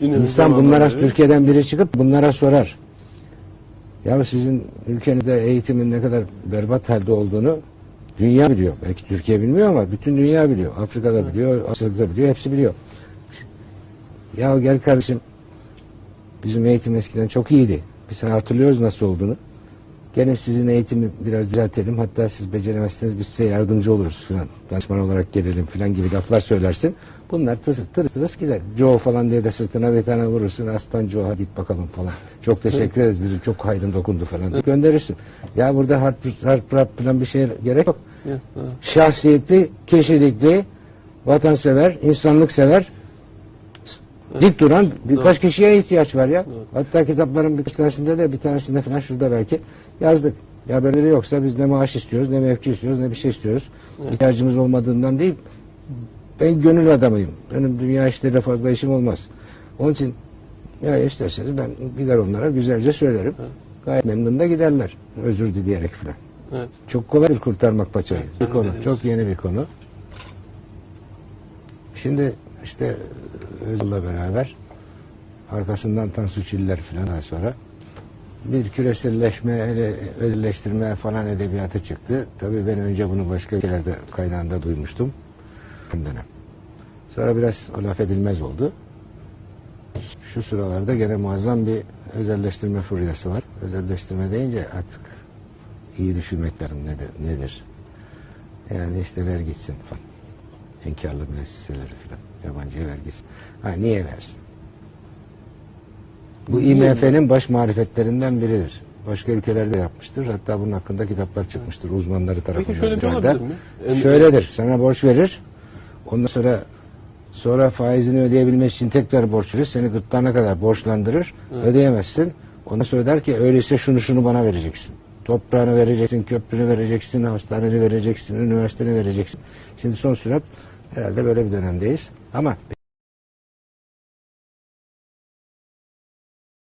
İnsan bunlara Türkiye'den biri çıkıp bunlara sorar. Ya sizin ülkenizde eğitimin ne kadar berbat halde olduğunu dünya biliyor. Belki Türkiye bilmiyor ama bütün dünya biliyor. Afrika'da biliyor, Asya'da biliyor, hepsi biliyor. Ya gel kardeşim bizim eğitim eskiden çok iyiydi. Biz sana hatırlıyoruz nasıl olduğunu. Gene sizin eğitimi biraz düzeltelim. Hatta siz beceremezseniz biz size yardımcı oluruz falan. Danışman olarak gelelim falan gibi laflar söylersin. Bunlar tırıs tırıs, tırıs gider. Joe falan diye de sırtına bir tane vurursun. Aslan Joe hadi git bakalım falan. Çok teşekkür ederiz. Bizi çok hayrın dokundu falan. Gönderirsin. Ya burada harp, harp, harp falan bir şey gerek yok. Ha. Şahsiyetli, kişilikli, vatansever, insanlık sever, dik duran birkaç kişiye ihtiyaç var ya. Evet. Hatta kitapların bir tanesinde de bir tanesinde falan şurada belki yazdık. Ya böyle yoksa biz ne maaş istiyoruz, ne mevki istiyoruz, ne bir şey istiyoruz. Evet. İhtiyacımız olmadığından değil. Ben gönül adamıyım. Benim dünya işleriyle fazla işim olmaz. Onun için ya isterseniz ben gider onlara güzelce söylerim. Evet. Gayet memnun da giderler. Özür dileyerek falan. Evet. Çok kolaydır kurtarmak paçayı. Evet, bir konu. Çok yeni bir konu. Şimdi işte Özal'la beraber arkasından Tansu Çiller falan sonra bir küreselleşme, özelleştirme falan edebiyatı çıktı. Tabii ben önce bunu başka ülkelerde kaynağında duymuştum. Dönem. Sonra biraz laf edilmez oldu. Şu sıralarda gene muazzam bir özelleştirme furyası var. Özelleştirme deyince artık iyi düşünmek lazım nedir? nedir? Yani işte ver gitsin falan. Enkarlı müesseseleri falan. Yabancıya ver gitsin. Ha niye versin? Bu IMF'nin baş marifetlerinden biridir. Başka ülkelerde yapmıştır. Hatta bunun hakkında kitaplar çıkmıştır uzmanları tarafından. Peki şöyle bir şey olabilir mi? En- Şöyledir. Sana borç verir. Ondan sonra sonra faizini ödeyebilmek için tekrar borç verir. Seni gırtlağına kadar borçlandırır. Evet. Ödeyemezsin. Ondan sonra der ki öyleyse şunu şunu bana vereceksin. Toprağını vereceksin, köprünü vereceksin, hastaneni vereceksin, üniversiteni vereceksin. Şimdi son sürat herhalde böyle bir dönemdeyiz. Ama